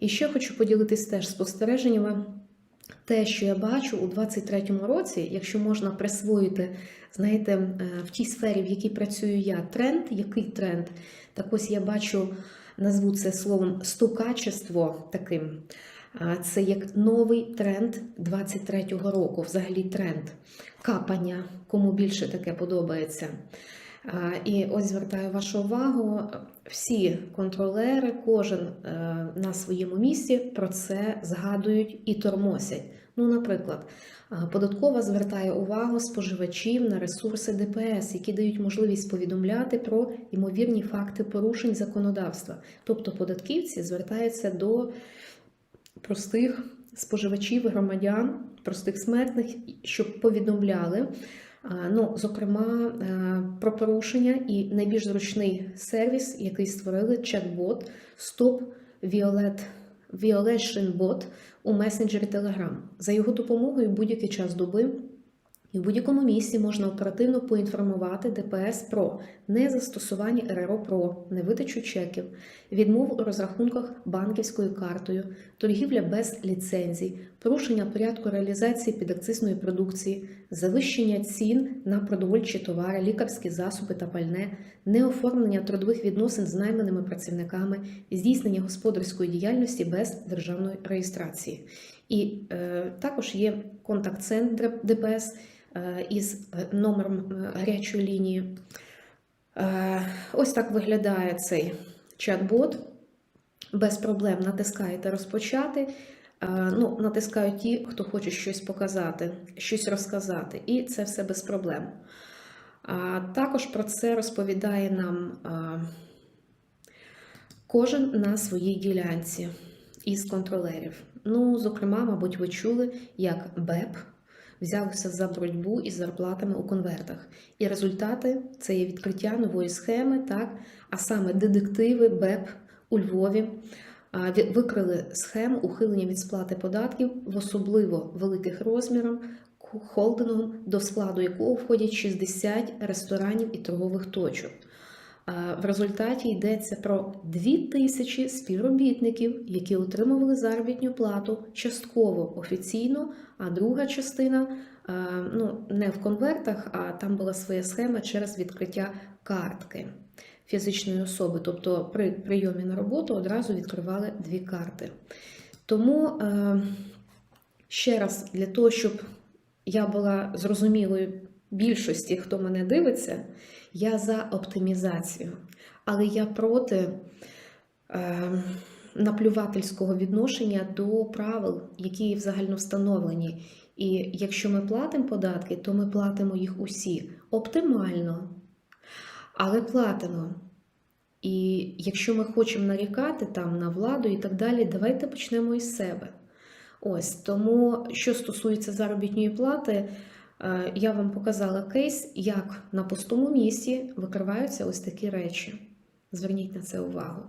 І ще хочу поділитись теж спостереженнями. Те, що я бачу у 23-му році, якщо можна присвоїти, знаєте, е, в тій сфері, в якій працюю я, тренд, який тренд? Так ось я бачу, назву це словом стукачество таким. Це як новий тренд 23-го року, взагалі тренд капання, кому більше таке подобається. А, І ось звертаю вашу увагу, всі контролери, кожен е, на своєму місці про це згадують і тормосять. Ну, наприклад, податкова звертає увагу споживачів на ресурси ДПС, які дають можливість повідомляти про ймовірні факти порушень законодавства. Тобто податківці звертаються до простих споживачів, громадян, простих смертних, щоб повідомляли. Ну, зокрема, е, про порушення і найбільш зручний сервіс, який створили чат-бот Stop Violet, Violation Bot у месенджері Telegram. За його допомогою будь-який час доби і в будь-якому місці можна оперативно поінформувати ДПС про незастосування РРО ПРО, невидачу чеків, відмову у розрахунках банківською картою, торгівля без ліцензій, порушення порядку реалізації підакцизної продукції, завищення цін на продовольчі товари, лікарські засоби та пальне, неоформлення трудових відносин з найманими працівниками, здійснення господарської діяльності без державної реєстрації. І е, також є контакт-центр ДПС е, із е, номером гарячої лінії. Ось так виглядає цей чат-бот. Без проблем натискаєте розпочати. Ну, натискають ті, хто хоче щось показати, щось розказати, і це все без проблем. Також про це розповідає нам кожен на своїй ділянці із контролерів. Ну, зокрема, мабуть, ви чули, як БЕП взявся за боротьбу із зарплатами у конвертах. І результати це є відкриття нової схеми, так, а саме детективи БЕП у Львові. Викрили схему ухилення від сплати податків в особливо великих розмірах холдингом, до складу якого входять 60 ресторанів і торгових точок. В результаті йдеться про 2 тисячі співробітників, які отримували заробітну плату частково офіційно, а друга частина ну, не в конвертах, а там була своя схема через відкриття картки фізичної особи. Тобто при прийомі на роботу одразу відкривали дві карти. Тому ще раз для того, щоб я була зрозумілою більшості, хто мене дивиться, я за оптимізацію, але я проти е, наплювательського відношення до правил, які взагалі встановлені. І якщо ми платимо податки, то ми платимо їх усі оптимально, але платимо. І якщо ми хочемо нарікати там на владу і так далі, давайте почнемо із себе. Ось тому, що стосується заробітної плати, я вам показала кейс, як на пустому місці викриваються ось такі речі. Зверніть на це увагу.